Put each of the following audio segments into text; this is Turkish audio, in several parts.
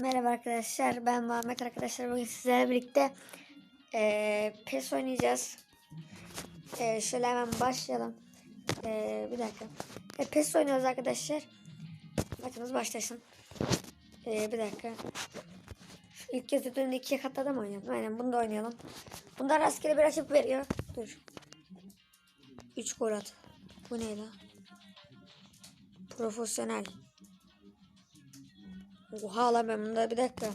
Merhaba arkadaşlar ben Muhammed arkadaşlar bugün sizlerle birlikte eee PES oynayacağız. Eee şöyle hemen başlayalım. Eee bir dakika. E, PES oynuyoruz arkadaşlar. Maçımız başlasın. Eee bir dakika. Şu ilk kez ödülünü ikiye katladım oynayalım. Aynen bunu da oynayalım. Bunda rastgele bir açıp veriyor. Dur. 3 gol at. Bu ne la? Profesyonel. Oha lan ben bunda bir dakika.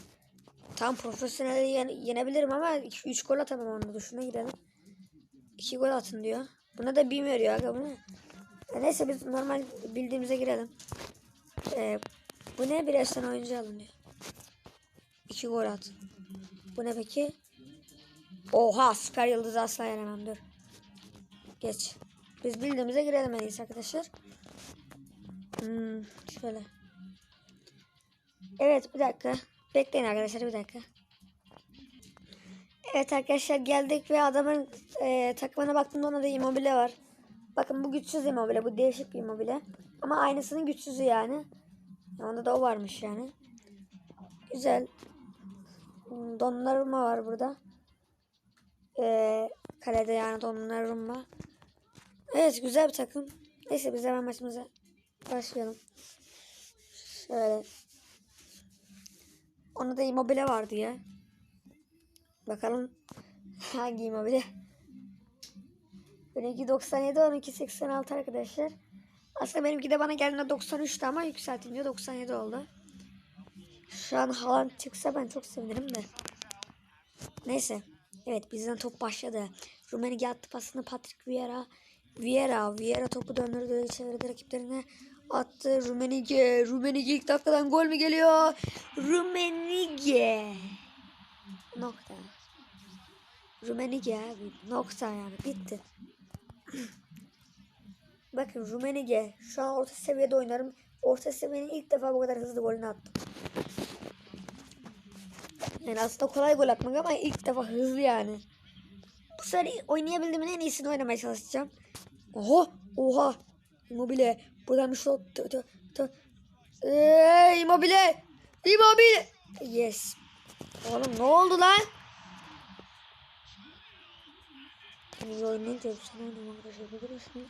Tam profesyonel yen yenebilirim ama 3 gol atamam onda. Dur şuna gidelim. 2 gol atın diyor. Buna da 1000 veriyor aga bu ne? E neyse biz normal bildiğimize girelim. Ee, bu ne? Bir efsane oyuncu alın diyor. 2 gol at. Bu ne peki? Oha süper yıldız asla yenemem dur. Geç. Biz bildiğimize girelim en iyisi arkadaşlar. Hmm, şöyle. Evet bir dakika. Bekleyin arkadaşlar bir dakika. Evet arkadaşlar geldik ve adamın e, takımına baktığımda ona da immobile var. Bakın bu güçsüz immobile. Bu değişik bir immobile. Ama aynısının güçsüzü yani. Onda da o varmış yani. Güzel. Donnarumma var burada. E, kalede yani Donnarumma. Evet güzel bir takım. Neyse biz hemen maçımıza başlayalım. Şöyle. Onda da immobile vardı ya. Bakalım hangi immobile. Benimki 97, onunki 86 arkadaşlar. Aslında benimki de bana geldiğinde 93'tü ama yükseltince 97 oldu. Şu an Haaland çıksa ben çok sevinirim de. Neyse. Evet bizden top başladı. Rumenigi attı pasını Patrick Vieira. Vieira. Vieira topu döndürdü. Çevirdi rakiplerine. Attı. Rumenigi. Rumenigi ilk dakikadan gol mü geliyor? Rumenigi. Nokta. Rumenigi abi. Nokta yani. Bitti. Bakın Rumenigi. Şu an orta seviyede oynarım. Orta seviyenin ilk defa bu kadar hızlı golünü attım. Yani aslında kolay gol atmak ama ilk defa hızlı yani. Bu sefer oynayabildiğimin en iyisini oynamaya çalışacağım. Oha! Oha! Immobile. Buradan bir şut. Tö. Eee, Immobile! Immobile! Yes. Oğlum ne oldu lan? Biliyorsun.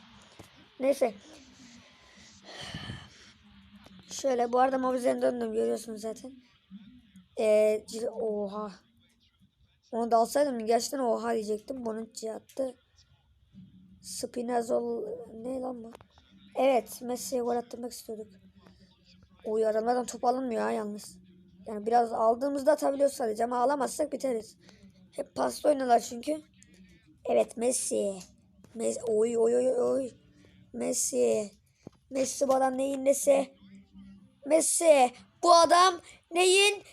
Neyse. Şöyle bu arada Mobizen'e döndüm görüyorsunuz zaten. Eee oha. Onu da alsaydım gerçekten oha diyecektim. Bonucci attı. Spinazol ne lan bu? Evet Messi'ye gol attırmak istiyorduk. Oy adamlardan top alınmıyor ha yalnız. Yani biraz aldığımızda atabiliyoruz sadece ama alamazsak biteriz. Hep paslı oynuyorlar çünkü. Evet Messi. Messi. Oy oy oy oy. Messi. Messi bu adam neyin nesi? Messi. Bu adam neyin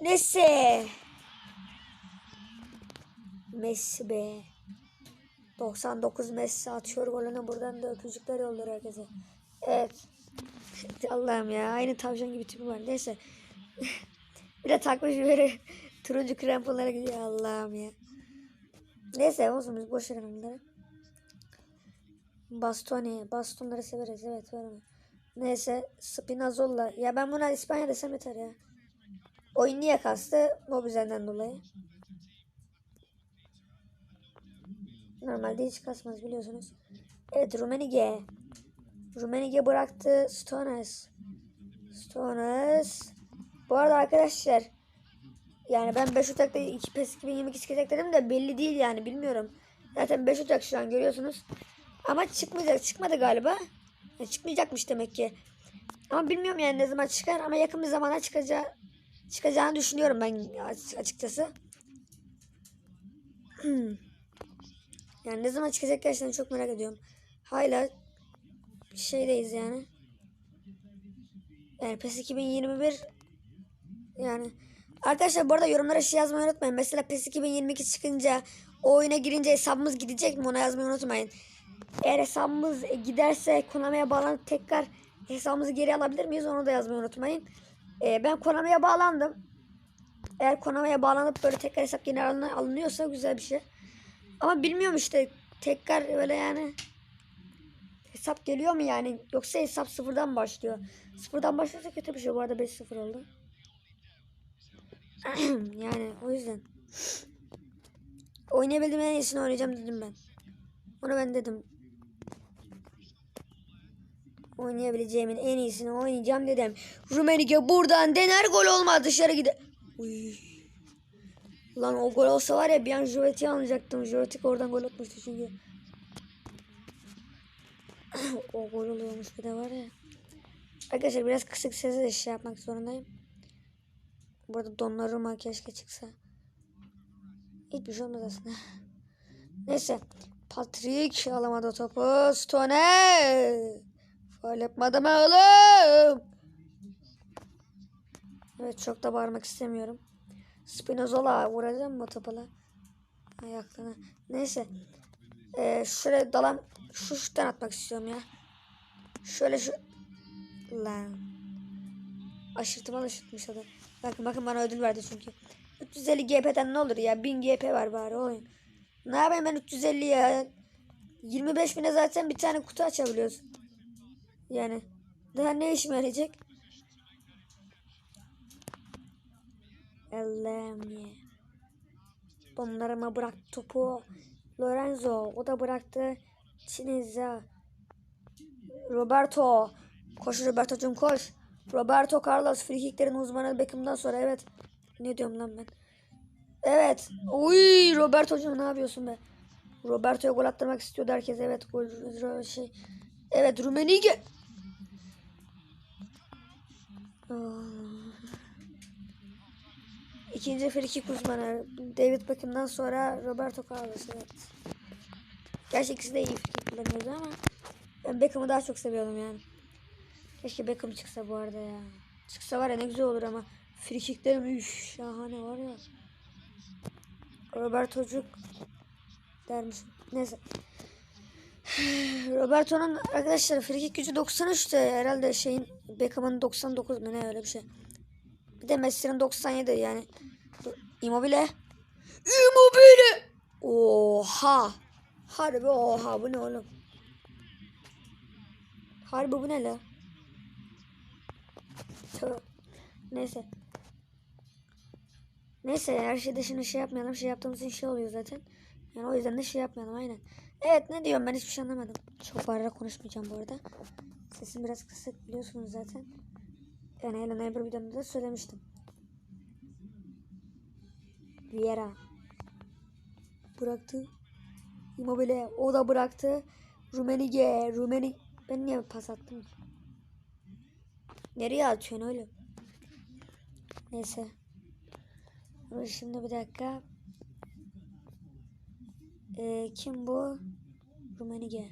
nesi? Messi be. 99 Messi atıyor golünü buradan da öpücükler yolluyor herkese. Evet. Allah'ım ya aynı tavşan gibi tipi var. Neyse. bir de takmış böyle turuncu kramponlara gidiyor Allah'ım ya. Neyse olsun biz boş verelim bunları. Bastoni. Bastonları severiz. Evet ver onu. Neyse Spinazzola. Ya ben buna İspanya desem yeter ya. Oyun niye kastı? Mobizen'den dolayı. Normalde hiç kasmaz biliyorsunuz. Evet Rumenige. Rumenige bıraktı Stones. Stones. Bu arada arkadaşlar yani ben 5 Ocak'ta 2 PES 2022 çıkacak dedim de belli değil yani bilmiyorum. Zaten 5 Ocak şu an görüyorsunuz. Ama çıkmayacak. Çıkmadı galiba. Yani çıkmayacakmış demek ki. Ama bilmiyorum yani ne zaman çıkar ama yakın bir zamana çıkacağı çıkacağını düşünüyorum ben açıkçası. Yani ne zaman çıkacak gerçekten çok merak ediyorum. Hala şeydeyiz yani. Yani PES 2021 yani arkadaşlar bu arada yorumlara şey yazmayı unutmayın. Mesela PES 2022 çıkınca o oyuna girince hesabımız gidecek mi ona yazmayı unutmayın. Eğer hesabımız giderse Konami'ye bağlanıp tekrar hesabımızı geri alabilir miyiz onu da yazmayı unutmayın. Ee, ben Konami'ye bağlandım. Eğer Konami'ye bağlanıp böyle tekrar hesap geri alınıyorsa güzel bir şey. Ama bilmiyorum işte tekrar öyle yani hesap geliyor mu yani yoksa hesap sıfırdan başlıyor. Sıfırdan başlıyorsa kötü bir şey bu arada 5-0 oldu. yani o yüzden. Oynayabildiğim en iyisini oynayacağım dedim ben. Onu ben dedim. Oynayabileceğimin en iyisini oynayacağım dedim. Rumenige buradan dener gol olmaz dışarı gider. Uy. Lan o gol olsa var ya bir an Jovet'i alacaktım. Jovetik oradan gol atmıştı çünkü. o gol oluyormuş bir de var ya. Arkadaşlar biraz kısık sesle şey yapmak zorundayım. Burada donlarıma keşke çıksa. Hiçbir şey olmaz aslında. Neyse. Patrick alamadı topu. Stone. Faul yapmadı mı oğlum? Evet çok da bağırmak istemiyorum. Spinozzola vuracağım mı topala? Ayaklarına. Neyse. Ee, şöyle dalam şu şuttan atmak istiyorum ya. Şöyle şu lan. Aşırtıma aşırtmış adam. Bakın bakın bana ödül verdi çünkü. 350 GP'den ne olur ya? 1000 GP var bari oyun. Ne yapayım ben 350 ya? 25 bine zaten bir tane kutu açabiliyoruz. Yani daha ne işime yarayacak? Allah'ım ya. Donlarıma bırak topu. Lorenzo o da bıraktı. Çineza. Roberto. Koş Roberto'cum koş. Roberto Carlos frikiklerin uzmanı Beckham'dan sonra evet. Ne diyorum lan ben? Evet. Uy Roberto'cum ne yapıyorsun be? Roberto'ya gol attırmak istiyordu herkes. Evet gol şey. Evet Rumenige. İkinci frikik uzmanı David Beckham'dan sonra Roberto Carlos evet. Gerçi ikisi de iyi frikik kullanıyordu ama ben Beckham'ı daha çok seviyordum yani. Keşke Beckham çıksa bu arada ya. Çıksa var ya ne güzel olur ama frikiklerim üf şahane var ya. Roberto'cuk dermiş. Neyse. Roberto'nun arkadaşlar frikik gücü 93 de herhalde şeyin Beckham'ın 99 mu ne öyle bir şey. Bir de Messi'nin 97 yani. Immobile. Immobile. Oha. Harbi oha bu ne oğlum? Harbi bu ne la? Tövbe. Neyse. Neyse her şeyde şimdi şey yapmayalım. Şey yaptığımız için şey oluyor zaten. Yani o yüzden de şey yapmayalım aynen. Evet ne diyorum ben hiçbir şey anlamadım. Çok bağırarak konuşmayacağım bu arada. Sesim biraz kısık biliyorsunuz zaten. Yani Helen Eber videomda da söylemiştim. Vieira. Bıraktı. Immobile o da bıraktı. Rumenige. Rumeni. Ben niye pas attım ki? Nereye atıyorsun oğlum? Neyse. Şimdi bir dakika. Ee, kim bu? Rumenige.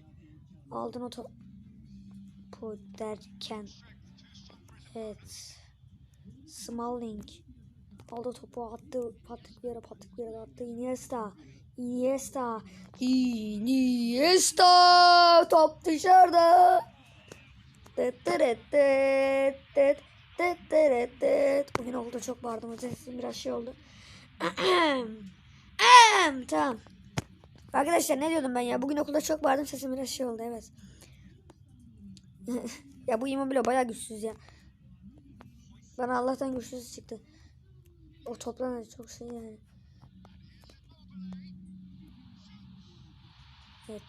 Aldın o topu derken. Evet. Smalling. Aldı topu attı. Patrick Vieira, Patrick Vieira attı. Iniesta. Iniesta. Iniesta. Top dışarıda. Tıt tırıt tıt tıt tıt tırıt tıt. Bugün oldu çok bağırdım. Sesim biraz şey oldu. tamam. Arkadaşlar ne diyordum ben ya? Bugün okulda çok bağırdım. Sesim biraz şey oldu. Evet. ya bu Immobile bayağı güçsüz ya. Bana Allah'tan güçsüz çıktı. O toplan çok şey yani. Evet.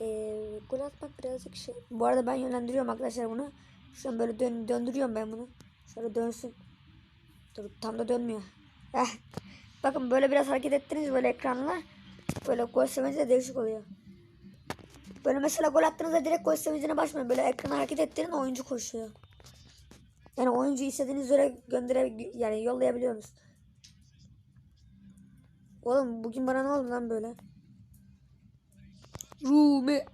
Ee, gol atmak birazcık şey. Bu arada ben yönlendiriyorum arkadaşlar bunu. Şu an böyle dön döndürüyorum ben bunu. Şöyle dönsün. Dur tam da dönmüyor. Heh. Bakın böyle biraz hareket ettiniz böyle ekranla. Böyle gol sevinci de değişik oluyor. Böyle mesela gol attığınızda direkt gol sevincine başlayın. Böyle ekranı hareket ettirin oyuncu koşuyor. Yani oyuncu istediğiniz yere göndere yani yollayabiliyorsunuz. Oğlum bugün bana ne oldu lan böyle? Rumi.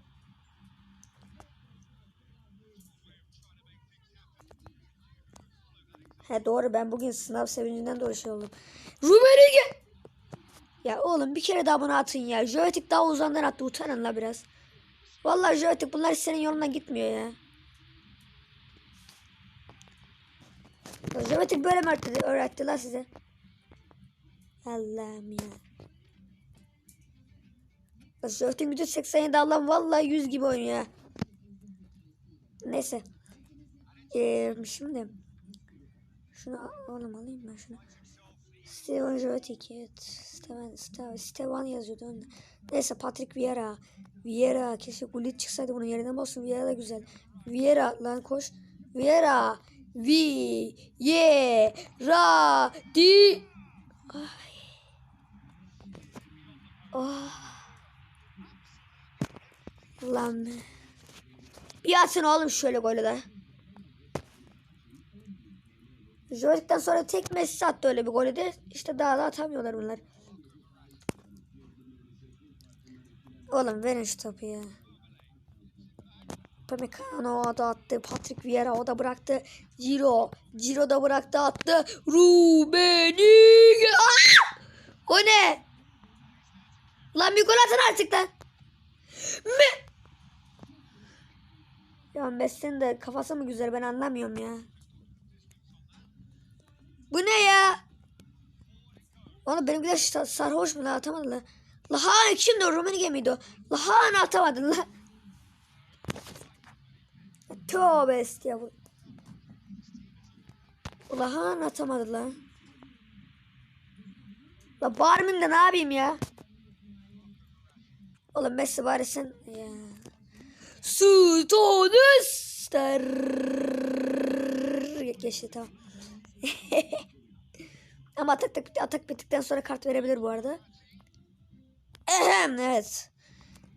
He doğru ben bugün sınav sevincinden dolayı şey oldum. Rumenige. Ya oğlum bir kere daha bana atın ya. Jovetik daha uzandan attı. Utanın la biraz. Vallahi Jovetik bunlar senin yolundan gitmiyor ya. Jovetik böyle mi öğretti, öğretti la size? Allah'ım ya. Jovetik gücü 87 Allah'ım vallahi 100 gibi oynuyor. Neyse. Ee, şimdi Şunu oğlum alayım ben şunu. Steven Jovetic evet. Steven, Steven, Stevan yazıyordu önde. Neyse Patrick Vieira. Vieira keşke Gullit çıksaydı bunun yerine olsun. Vieira da güzel. Vieira lan koş. Vieira. Vi. Ye. Ra. Di. Ay. Oh. Lan. Bir atın oğlum şöyle golü de. Jovetic'ten sonra tek Messi attı öyle bir golü de. İşte daha da atamıyorlar bunlar. Oğlum verin şu topu ya. Pamecano da attı. Patrick Vieira o da bıraktı. Ciro. Ciro da bıraktı attı. Rubenig. O ne? Lan bir gol atın artık lan. Me ya Messi'nin de kafası mı güzel ben anlamıyorum ya. Bu ne ya? Oğlum benimkiler sa- sarhoş mu la atamadı la. Lahan kimdi o Rummenigge miydi o? Lahan atamadın la. Tövbe estağfurullah. Lahan atamadı la. La Barmin de ne yapayım ya? Oğlum Messi bari sen ya. Stonestar. Geçti tamam. Ama atak, atak, atak bittikten sonra kart verebilir bu arada. Ehem, evet.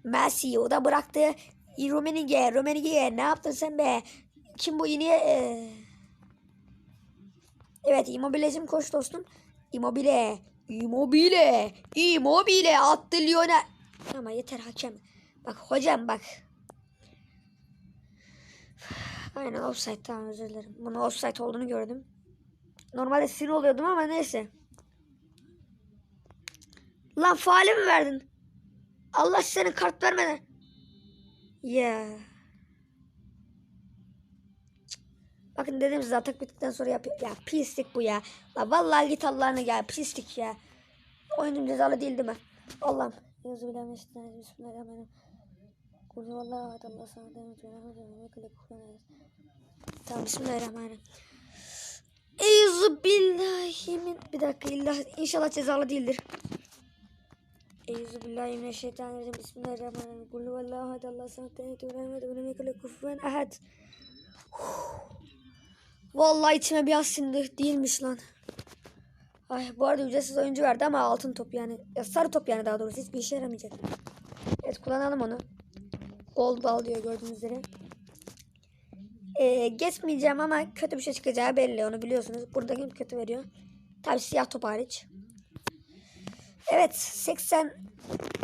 Messi o da bıraktı. Rumenige, Rumenige ne yaptın sen be? Kim bu yeni? Ee... Evet Immobile'cim koş dostum. Immobile. Immobile. Immobile attı Lionel. Ama yeter hakem. Bak hocam bak. Aynen offside tamam özür dilerim. Bunun offside olduğunu gördüm. Normalde sinir oluyordum ama neyse. Lan faale mi verdin? Allah senin kart vermeden. Ya. Bakın dedim size atak bittikten sonra yapıyor. Ya pislik bu ya. La vallahi git Allah'ını ya pislik ya. Oyunum cezalı değil değil mi? Allah'ım. Yazı bilen eşitler. Bismillahirrahmanirrahim. Kulü vallahi ahad Allah sana demet kufran Tamam bismillahirrahmanirrahim. Eyzu billahi min... Bir dakika illa inşallah cezalı değildir. Eyzu billahi mineşşeytanirracim. Bismillahirrahmanirrahim. Kulü vallahi ahad Allah ve rahmet ve mekele kufran ahad. Vallahi içime bir sindi değilmiş lan. Ay bu arada ücretsiz oyuncu verdi ama altın top yani. Ya sarı top yani daha doğrusu hiçbir işe yaramayacak. Evet kullanalım onu. Gold ball diyor gördüğünüz üzere. Ee, geçmeyeceğim ama kötü bir şey çıkacağı belli onu biliyorsunuz. Burada kötü veriyor. Tabi siyah top hariç. Evet 80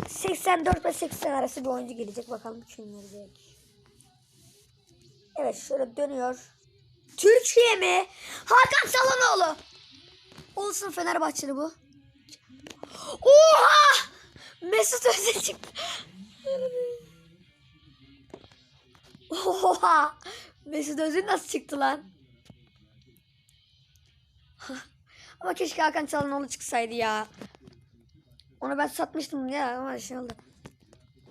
84 ve 80 arası bir oyuncu gelecek. Bakalım kim gelecek. Evet şöyle dönüyor. Türkiye mi? Hakan Salanoğlu. Olsun Fenerbahçeli bu. Oha! Mesut Özil çıktı. Oha! Mesut Özil nasıl çıktı lan? ama keşke Hakan Çalhanoğlu çıksaydı ya. Onu ben satmıştım ya ama şey oldu.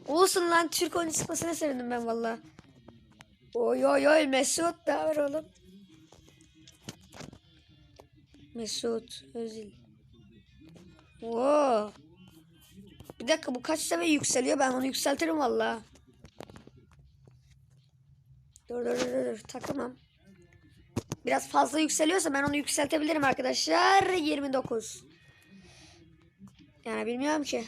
Olsun lan Türk oyuncu çıkmasına sevindim ben valla. Oy oy oy Mesut da var oğlum. Mesut Özil. Oo. Bir dakika bu kaç seviye yükseliyor? Ben onu yükseltirim valla. Dur dur dur dur takımım. Biraz fazla yükseliyorsa ben onu yükseltebilirim arkadaşlar. 29. Yani bilmiyorum ki.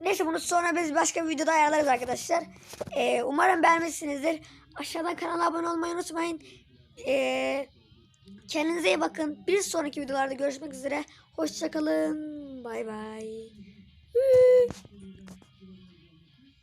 Neyse bunu sonra biz başka bir videoda ayarlarız arkadaşlar. Ee, umarım beğenmişsinizdir. Aşağıdan kanala abone olmayı unutmayın. Ee, kendinize iyi bakın. Bir sonraki videolarda görüşmek üzere. Hoşçakalın. Bay bay.